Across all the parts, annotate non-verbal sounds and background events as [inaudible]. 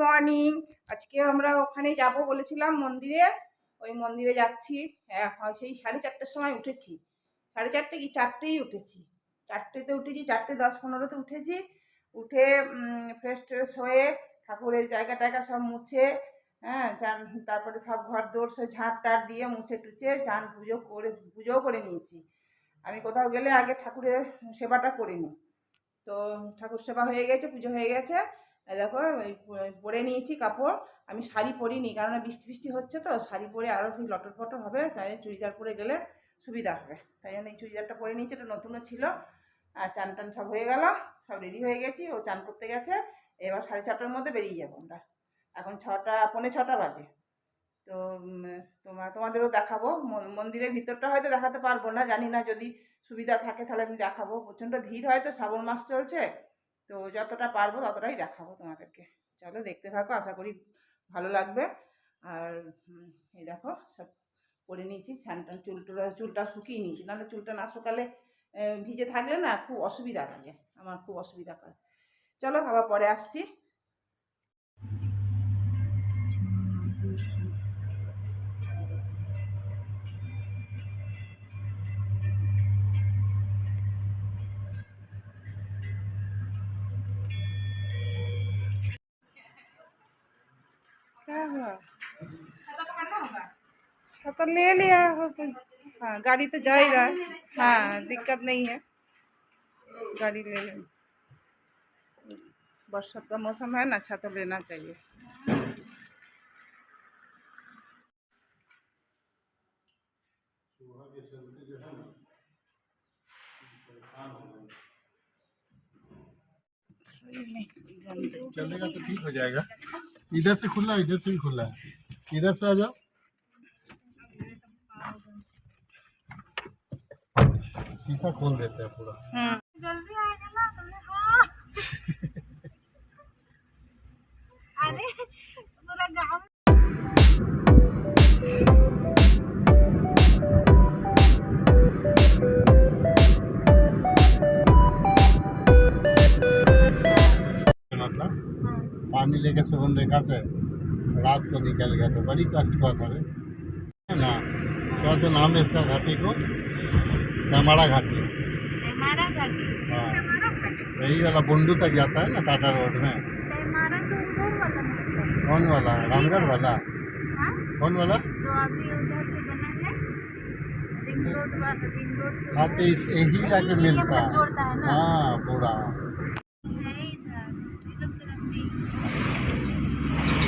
Morning আজকে আমরা ওখানে যাব বলেছিলাম মন্দিরে। ওই মন্দিরে যাচ্ছি। হ্যাঁ সেই সাড়ে চারটের সময় উঠেছি। সাড়ে চারটে কি? চারটেই উঠেছি। চারটেতে উঠেছি, চারটে দশ পনেরোতে উঠেছি। উঠে ফ্রেশ ট্রেশ হয়ে ঠাকুরের জায়গা টায়গা সব মুছে হ্যাঁ চান, তারপরে সব ঘর দৌড় সব ঝাঁট টাট দিয়ে মুছে টুছে চান পুজো করে, পুজোও করে নিয়েছি। আমি কোথাও গেলে আগে ঠাকুরের সেবাটা করে নিই তো ঠাকুর সেবা হয়ে গেছে, পুজো হয়ে গেছে। দেখো পরে নিয়েছি কাপড়। আমি শাড়ি পরিনি কারণ বৃষ্টি বৃষ্টি হচ্ছে তো, শাড়ি পরে আরও সেই লটর পটর হবে তাই চুড়িদার পরে গেলে সুবিধা হবে। তাই জন্য এই চুড়িদারটা পরে নিয়েছি, এটা নতুনও ছিল। আর চান টান সব হয়ে গেল, সব রেডি হয়ে গেছি, ও চান করতে গেছে। এবার সাড়ে ছটার মধ্যে বেরিয়ে যাব আমরা। এখন ছটা, পৌনে ছটা বাজে। তো তোমার তোমাদেরও দেখাবো, মন- মন্দিরের ভিতরটা হয়তো দেখাতে পারব না, জানি না যদি সুবিধা থাকে তাহলে আমি দেখাবো। প্রচণ্ড ভিড় হয় তো, শ্রাবণ মাস চলছে। তো যতটা পারব ততটাই দেখাবো তোমাদেরকে। চলো দেখতে থাকো, আশা করি ভালো লাগবে। আর এই দেখো, সব করে নিয়েছি স্যান টান চুল টুল চুলটা শুকিয়ে নিয়েছি। নাহলে চুলটা না শুকালে ভিজে থাকলে না খুব অসুবিধা লাগে, আমার খুব অসুবিধা করে। চলো আবার পরে আসছি। हुआ छाता ले लिया हो हाँ गाड़ी तो जा ही रहा है। हाँ दिक्कत नहीं है। गाड़ी ले लें। बरसात का मौसम है ना, छाता लेना चाहिए। चलेगा तो ठीक हो जाएगा। इधर से खुला है इधर से भी खुला है। इधर से आ जाओ। शीशा खोल देते हैं पूरा। हम्म जल्दी आएगा ना तुमने हाँ। अरे पूरा गाँव पानी लेके सुगम रेखा से रात को निकल गया तो बड़ी कष्ट हुआ था रे। ना क्या तो नाम है इसका घाटी को? कमाड़ा घाटी। हाँ। यही वाला बुंडू तक जाता है ना टाटा रोड में? तो कौन वाला? रामगढ़ वाला? हाँ। कौन वाला? जो अभी उधर से बना है रिंग रोड वाला रिंग रोड से हाँ तो इस यही जाके मिलता। है हाँ पूरा है इधर ये लोग तरफ़ नहीं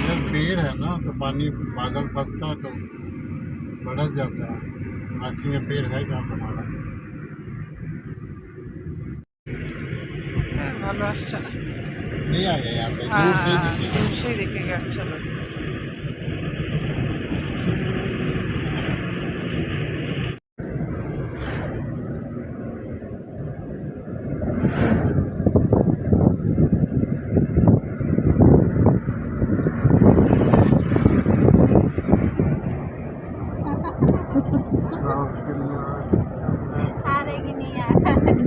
इधर पेड़ है ना तो पानी बादल फंसता तो बढ़ जाता है। रांची में पेड़ है जहाँ तुम्हारा नहीं आया यहाँ से दूर से ही दिखेगा। अच्छा लगता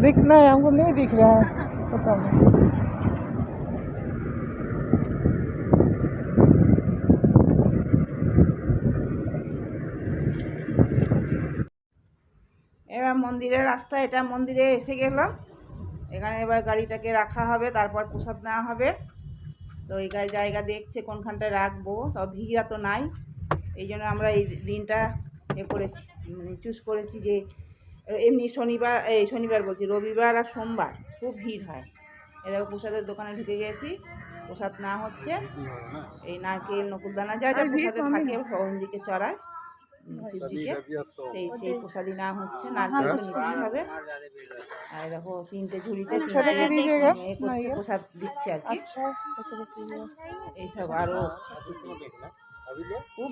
दिखना है हमको नहीं दिख रहा है पता नहीं এবার মন্দিরের রাস্তা এটা মন্দিরে এসে গেলাম এখানে এবার গাড়িটাকে রাখা হবে তারপর প্রসাদ নেওয়া হবে তো এই গাড়ি জায়গা দেখছে কোনখানটায় রাখবো সব ভিড়া তো নাই এই জন্য আমরা এই দিনটা এ করেছি চুজ করেছি যে এমনি শনিবার এই শনিবার বলছি রবিবার আর সোমবার খুব ভিড় হয়। এরকম প্রসাদের দোকানে ঢুকে গেছি প্রসাদ না হচ্ছে এই নারকেল নকুলদানা যা যা প্রসাদে থাকে ভগবানজিকে চড়ায় সেই সেই প্রসাদই হচ্ছে নারকেল হবে। আর তিনটে ঝুড়িতে প্রসাদ দিচ্ছে আর এইসব আরও খুব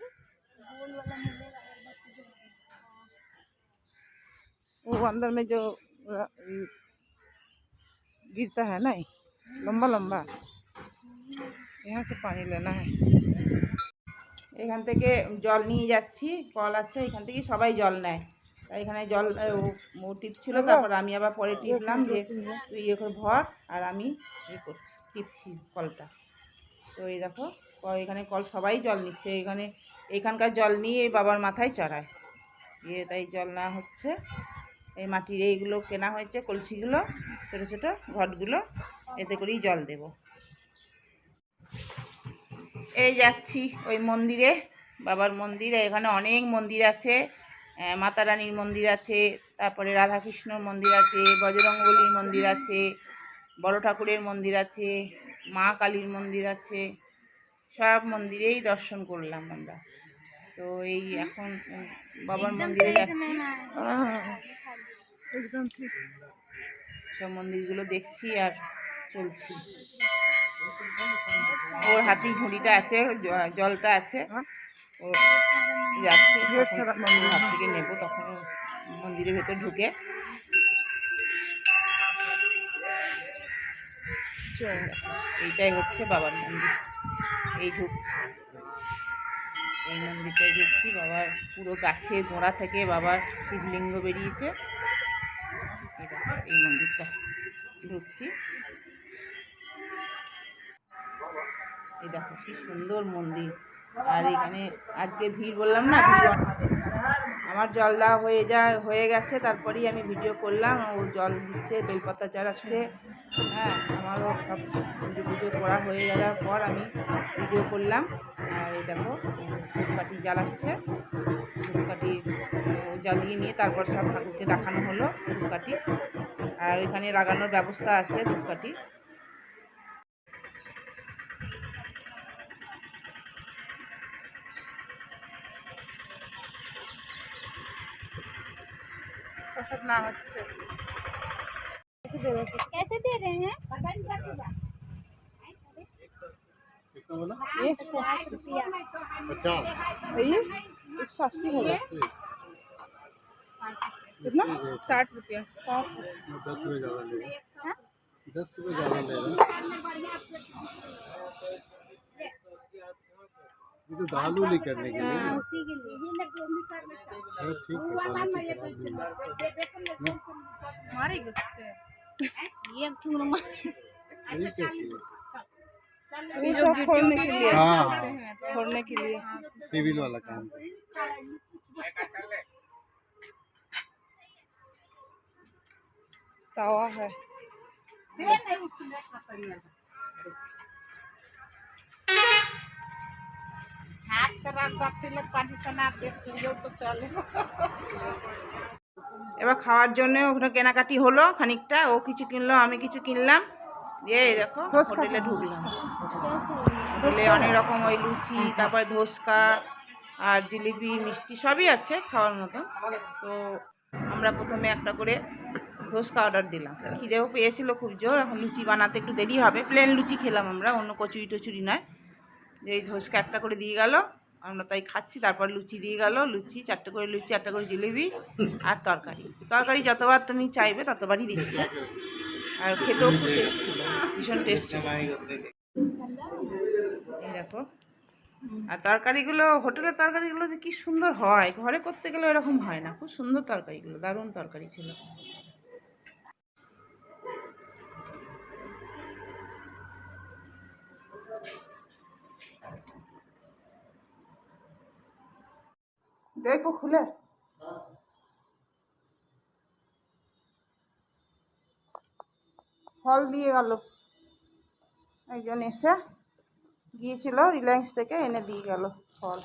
वो अंदर में जो अ, ये गिरता है ना लंबा लंबा यहाँ से पानी लेना है এখান থেকে জল নিয়ে যাচ্ছি কল আছে এখান থেকে সবাই জল নেয় তাই এখানে জল আ, ও ও টিপছিল তারপর আমি আবার পরে টিপলাম যে তুই ইয়ে করে ভর আর আমি ইয়ে করছি টিপছি কলটা তো এই দেখো কল এখানে কল সবাই জল নিচ্ছে এখানে এখানকার জল নিয়ে বাবার মাথায় চড়ায়। দিয়ে তাই জল নেওয়া হচ্ছে, এই মাটির এইগুলো কেনা হয়েছে, কলসিগুলো, ছোটো ছোটো ঘটগুলো, এতে করেই জল দেব। এই যাচ্ছি ওই মন্দিরে, বাবার মন্দিরে, এখানে অনেক মন্দির আছে মাতা রানীর মন্দির আছে, তারপরে রাধাকৃষ্ণর মন্দির আছে বজরঙ্গলির মন্দির আছে, বড় ঠাকুরের মন্দির আছে, মা কালীর মন্দির আছে, সব মন্দিরেই দর্শন করলাম আমরা। তো এই এখন বাবার মন্দিরে যাচ্ছি। একদম ঠিক। সব মন্দিরগুলো দেখছি আর চলছি। ওর হাতি ঝুড়িটা আছে জলটা আছে। ও যাচ্ছে মন্দির হাত থেকে নেব তখন মন্দিরের ভেতর ঢুকে। এইটাই হচ্ছে বাবার মন্দির। এই ঢুকছি। এই মন্দিরটায় দেখছি। বাবার পুরো গাছে গোড়া থেকে বাবার শিবলিঙ্গ বেরিয়েছে। এই মন্দিরটা ঢুকছি। এই দেখো, কি সুন্দর মন্দির। আর এখানে আজকে ভিড় বললাম না। আমার জল দেওয়া হয়ে যা, হয়ে গেছে, তারপরেই আমি ভিডিও করলাম, ও জল দিচ্ছে, বেলপাতা চালাচ্ছে হ্যাঁ আমারও সব পুজো করা হয়ে যাওয়ার পর আমি ভিডিও করলাম। আর এই দেখো, ধূপকাঠি জ্বালাচ্ছে। ধূপকাঠি জ্বালিয়ে নিয়ে তারপর সব ঠাকুরকে দেখানো হলো ধূপকাঠি। আর এখানে লাগানোর ব্যবস্থা আছে ধূপকাঠি। না হচ্ছে कैसे दे रहे हैं कितना बोला एक सौ अस्सी रुपया पचास भैया एक सौ अस्सी होगा कितना साठ रुपया साठ दस रुपये ज़्यादा लेगा हाँ? दस रुपये ज़्यादा लेगा ये तो दाल उली करने के लिए। उसी के लिए। हाँ, ठीक है। हमारे गुस्से ये ठुमर मार? है ये सब फोड़ने के लिए हाँ। फोड़ने के लिए। सिविल वाला काम। तवा है। এবার খাওয়ার জন্য ওখানে কেনাকাটি হলো খানিকটা ও কিছু কিনলো আমি কিছু কিনলাম। দিয়ে দেখো হোটেলে ঢুকলাম। হোটেলে অনেক রকম ওই লুচি তারপরে ধোসকা আর জিলিপি মিষ্টি সবই আছে খাওয়ার মতন তো আমরা প্রথমে একটা করে ধোসকা অর্ডার দিলাম। খিদেও পেয়েছিল খুব জোর এখন লুচি বানাতে একটু দেরি হবে। প্লেন লুচি খেলাম আমরা অন্য কচুরি টচুরি নয়। যে এই ধোসকা একটা করে দিয়ে গেল, আমরা তাই খাচ্ছি, তারপর লুচি দিয়ে গেল, লুচি, চারটে করে লুচি একটা করে জিলিপি আর তরকারি। তরকারি যতবার তুমি চাইবে ততবারই দিচ্ছে। আর খেতেও খুব টেস্ট ছিল, ভীষণ টেস্ট দেখো। আর তরকারিগুলো, হোটেলের তরকারিগুলো যে কি সুন্দর হয়, ঘরে করতে গেলে এরকম হয় না। খুব সুন্দর তরকারিগুলো, দারুণ তরকারি ছিল। দেখো খুলে। ফল দিয়ে গেল। একজন এসে গিয়েছিল রিলায়েন্স থেকে, এনে দিয়ে গেল ফল।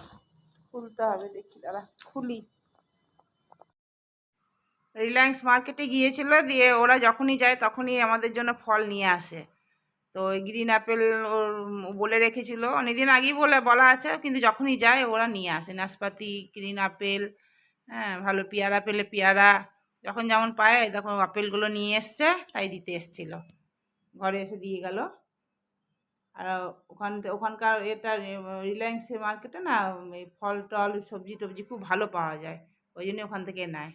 খুলতে হবে দেখি দাঁড়া, খুলি। রিলায়েন্স মার্কেটে গিয়েছিল, দিয়ে ওরা যখনই যায় তখনই আমাদের জন্য ফল নিয়ে আসে। তো ওই গ্রিন অ্যাপেল ওর বলে রেখেছিল। অনেকদিন আগেই বলে, বলা আছে, কিন্তু যখনই যায় ওরা নিয়ে আসে। নাশপাতি গ্রিন আপেল হ্যাঁ ভালো পেয়ারা, পেলে পেয়ারা, যখন যেমন পায়, তখন আপেলগুলো নিয়ে এসছে, তাই দিতে এসছিল। ঘরে এসে দিয়ে গেল। আর ওখান ওখানকার এটা রিলায়েন্সের মার্কেটে না ফল টল, সবজি টবজি খুব ভালো পাওয়া যায়। ওই জন্য ওখান থেকে নেয়।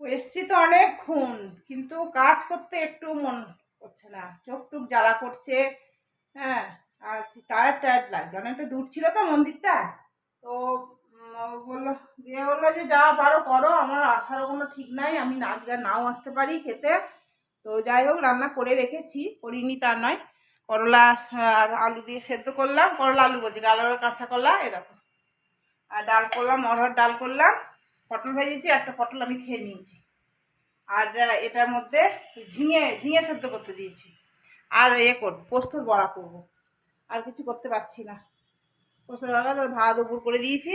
এসছি তো অনেকক্ষণ, কিন্তু কাজ করতে একটু মন করছে না। চোখ টুক জ্বালা করছে। হ্যাঁ আর টায়ার টায়ার লাগছে। অনেকটা দূর ছিল তো মন্দিরটা তো বলল, দিয়ে বলল যে, যা পারো করো। আমার আসারও কোনো ঠিক নাই। আমি না আজকে নাও আসতে পারি খেতে। তো যাই হোক, রান্না করে রেখেছি। করিনি তা নয়। করলা আর আলু দিয়ে সেদ্ধ করলাম। করলা, আলু বলছি গালার কাঁচা কলা এরকম আর ডাল করলাম অরহর ডাল করলাম। পটল ভেজেছি, একটা পটল আমি খেয়ে নিয়েছি। আর এটার মধ্যে ঝিঙে ঝিঙে সেদ্ধ করতে দিয়েছি। আর এ কর, পোস্তর বড়া করব। আর কিছু করতে পারছি না। পোস্তর বড়া তো ভাত উপর করে দিয়েছি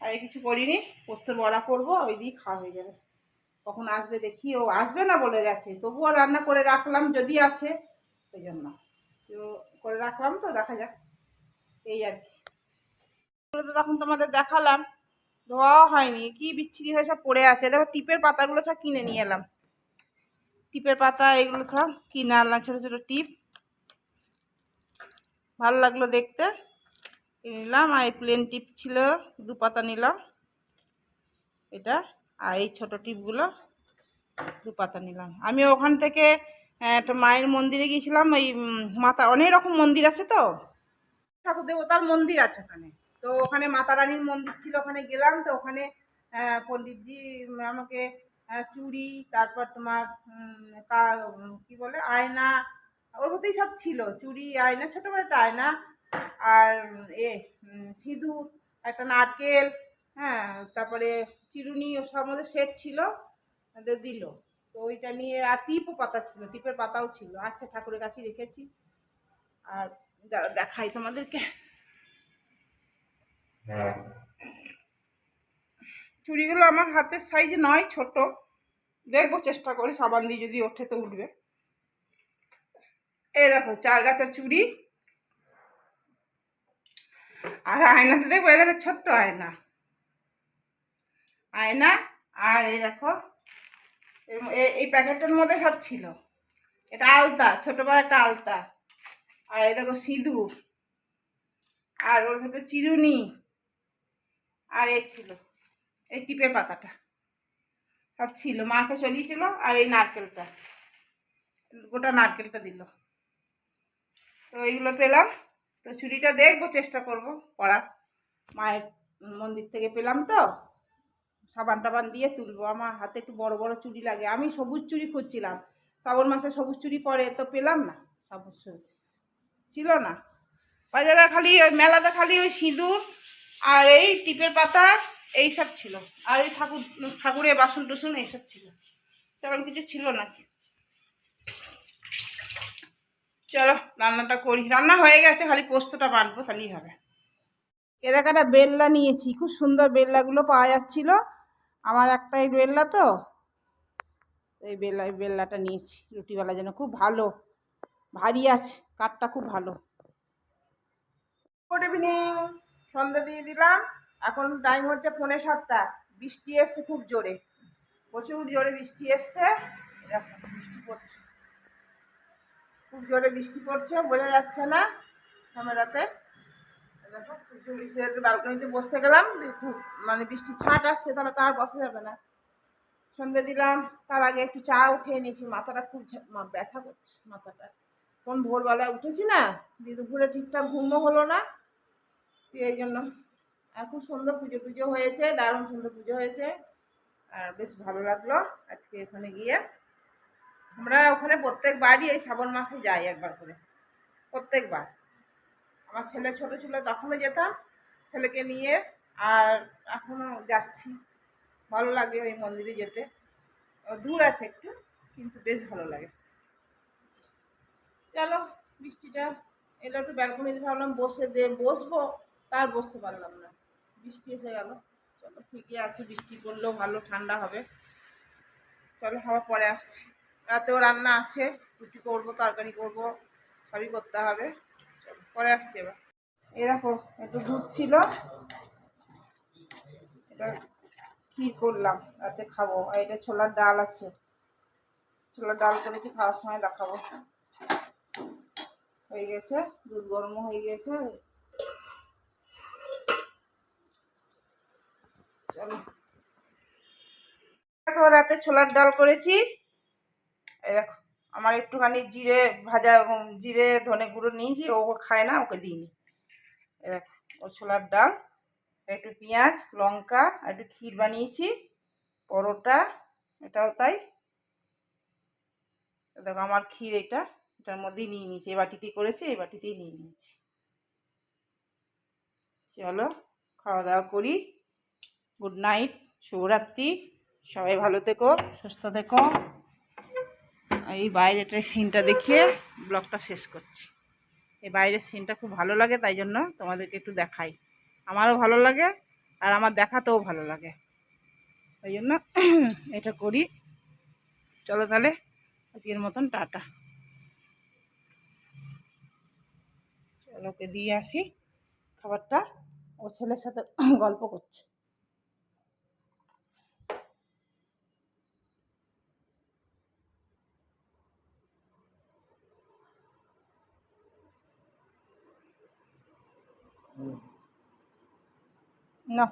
আর কিছু করিনি, পোস্তর বড়া করব ওই দিয়ে খাওয়া হয়ে যাবে। কখন আসবে দেখি, ও আসবে না বলে গেছে। তবুও রান্না করে রাখলাম, যদি আসে, ওই জন্য। তো করে রাখলাম তো, দেখা যাক। এই আর কি। তখন তোমাদের দেখালাম। ধোয়াও হয়নি, কি বিচ্ছিরি হয়ে সব পড়ে আছে। দেখো, টিপের পাতাগুলো সব কিনে নিয়ে এলাম। টিপের পাতা, এগুলো সব কিনে আনলাম, ছোটো ছোটো টিপ। ভালো লাগল দেখতে। নিলাম, আর এই প্লেন টিপ ছিল দু পাতা নিলাম। এটা, আর এই ছোটো টিপগুলো দু পাতা নিলাম। আমি ওখান থেকে একটা মায়ের মন্দিরে গিয়েছিলাম, ওই মাতা, অনেক রকম মন্দির আছে তো? ঠাকুর দেবতার মন্দির আছে ওখানে। তো ওখানে মাতা রানীর মন্দির ছিল, ওখানে গেলাম তো ওখানে পণ্ডিতজি আমাকে চুড়ি, তারপর তোমার কা- বলে, আয়না, ওর মধ্যেই সব ছিল, চুড়ি, আয়না ছোটো একটা আয়না, আর, এ সিঁদুর, একটা নারকেল হ্যাঁ তারপরে চিরুনি, ও সব মধ্যে সেট ছিল দিল। তো ওইটা নিয়ে, আর টিপও পাতা ছিল, টিপের পাতাও ছিল। আচ্ছা ঠাকুরের কাছে রেখেছি। আর দেখাই তোমাদেরকে। চুড়িগুলো আমার হাতের সাইজ নয়, ছোট। দেখব, চেষ্টা করি, সাবান দিয়ে যদি ওঠে তো উঠবে। এই দেখো, চার গাছার চুড়ি। আর আয়নাতে দেখব, এই দেখো, ছোট্ট আয়না। আয়না, আর এই দেখো এই প্যাকেটটার মধ্যে সব ছিল। এটা আলতা ছোট বড় একটা আলতা। আর এই দেখো, সিঁদুর। আর ওর মধ্যে চিরুনি। আর এই ছিল, এই টিপের পাতাটা। সব ছিল, মাকে চলিয়েছিল আর এই নারকেলটা, গোটা নারকেলটা দিল। তো এইগুলো পেলাম, তো চুড়িটা দেখব, চেষ্টা করব করার। মায়ের মন্দির থেকে পেলাম তো, সাবান টাবান দিয়ে তুলবো। আমার হাতে একটু বড় বড় চুড়ি লাগে, আমি সবুজ চুড়ি খুঁজছিলাম। শ্রাবণ মাসে সবুজ চুড়ি পরে তো পেলাম না, সবুজ চুড়ি। ছিল না। বাজারে খালি ওই, মেলাতে খালি ওই সিঁদুর আর এই টিপের পাতা এইসব ছিল। আর এই ঠাকুর ঠাকুরের বাসন টুসন এইসব ছিল। তেমন কিছু ছিল না। চলো রান্নাটা করি। রান্না হয়ে গেছে খালি পোস্তটা বানবো তাহলেই হবে। এ দেখা একটা বেল্লা নিয়েছি। খুব সুন্দর বেল্লাগুলো পাওয়া যাচ্ছিল। আমার একটাই বেল্লা তো। এই বেল্লা বেল্লাটা নিয়েছি। রুটিওয়ালা যেন খুব ভালো ভারী আছে কাঠটা খুব ভালো। গুড ইভিনিং সন্ধ্যা দিয়ে দিলাম। এখন টাইম হচ্ছে পৌনে সাতটা। বৃষ্টি এসছে খুব জোরে। প্রচুর জোরে বৃষ্টি এসছে। বৃষ্টি পড়ছে। খুব জোরে বৃষ্টি পড়ছে, বোঝা যাচ্ছে না ক্যামেরাতে। দেখো ব্যালকনিতে বসতে গেলাম। খুব মানে বৃষ্টি ছাট আসছে, তাহলে তো আর বসা যাবে না। সন্ধে দিলাম, তার আগে একটু চাও খেয়ে নিয়েছি। মাথাটা খুব ব্যথা করছে মাথাটা। কোন ভোরবেলায় উঠেছি না, দিয়ে ঠিকঠাক ঘুমও হলো না। এই জন্য আর খুব সুন্দর পুজো টুজো হয়েছে, দারুণ সুন্দর পুজো হয়েছে। আর বেশ ভালো লাগল আজকে ওখানে গিয়ে। আমরা ওখানে প্রত্যেকবারই এই শ্রাবণ মাসে যাই একবার করে, প্রত্যেকবার। আমার ছেলে ছোট ছিল, তখনও যেতাম ছেলেকে নিয়ে, আর এখনও যাচ্ছি। ভালো লাগে ওই মন্দিরে যেতে। দূর আছে একটু, কিন্তু বেশ ভালো লাগে। চলো, বৃষ্টিটা এলো, একটু ব্যালকনিতে ভাবলাম বসে দে, বসবো। তার বসতে পারলাম না। বৃষ্টি এসে গেল। চলো ঠিকই আছে, বৃষ্টি পড়লেও ভালো, ঠান্ডা হবে। চলো আবার পরে আসছি। রাতেও রান্না আছে, রুটি করব, তরকারি করব, সবই করতে হবে। চলো পরে আসছি এবার। এই দেখো একটু দুধ ছিল। এটা কী করলাম? রাতে খাব। আর এটা ছোলার ডাল আছে। ছোলার ডাল করেছি, খাওয়ার সময় দেখাবো। হয়ে গেছে, দুধ গরম হয়ে গেছে। দেখো রাতে ছোলার ডাল করেছি। দেখো, আমার একটুখানি জিরে ভাজা জিরে ধনে গুঁড়ো নিয়েছি, ও খায় না, ওকে দিইনি। দেখো ও ছোলার ডাল, একটু পেঁয়াজ, লঙ্কা একটু ক্ষীর বানিয়েছি, পরোটা, এটাও তাই। দেখো, আমার ক্ষীর এটা, এটার মধ্যেই নিয়ে নিয়েছি, এই বাটিতেই করেছি, এই বাটিতেই নিয়ে নিয়েছি। চলো, খাওয়া দাওয়া করি। গুড নাইট শুভরাত্রি। সবাই ভালো থেকো, সুস্থ থেকো। এই বাইরেটার সিনটা দেখিয়ে ব্লগটা শেষ করছি। এই বাইরের সিনটা খুব ভালো লাগে, তাই জন্য তোমাদেরকে একটু দেখাই। আমারও ভালো লাগে, আর আমার দেখাতেও ভালো লাগে। ওই জন্য [clears throat] এটা করি। চলো তাহলে, আজকের মতন টাটা। চলো ওকে দিয়ে আসি। খাবারটা ও ছেলের সাথে [clears throat] গল্প করছে। না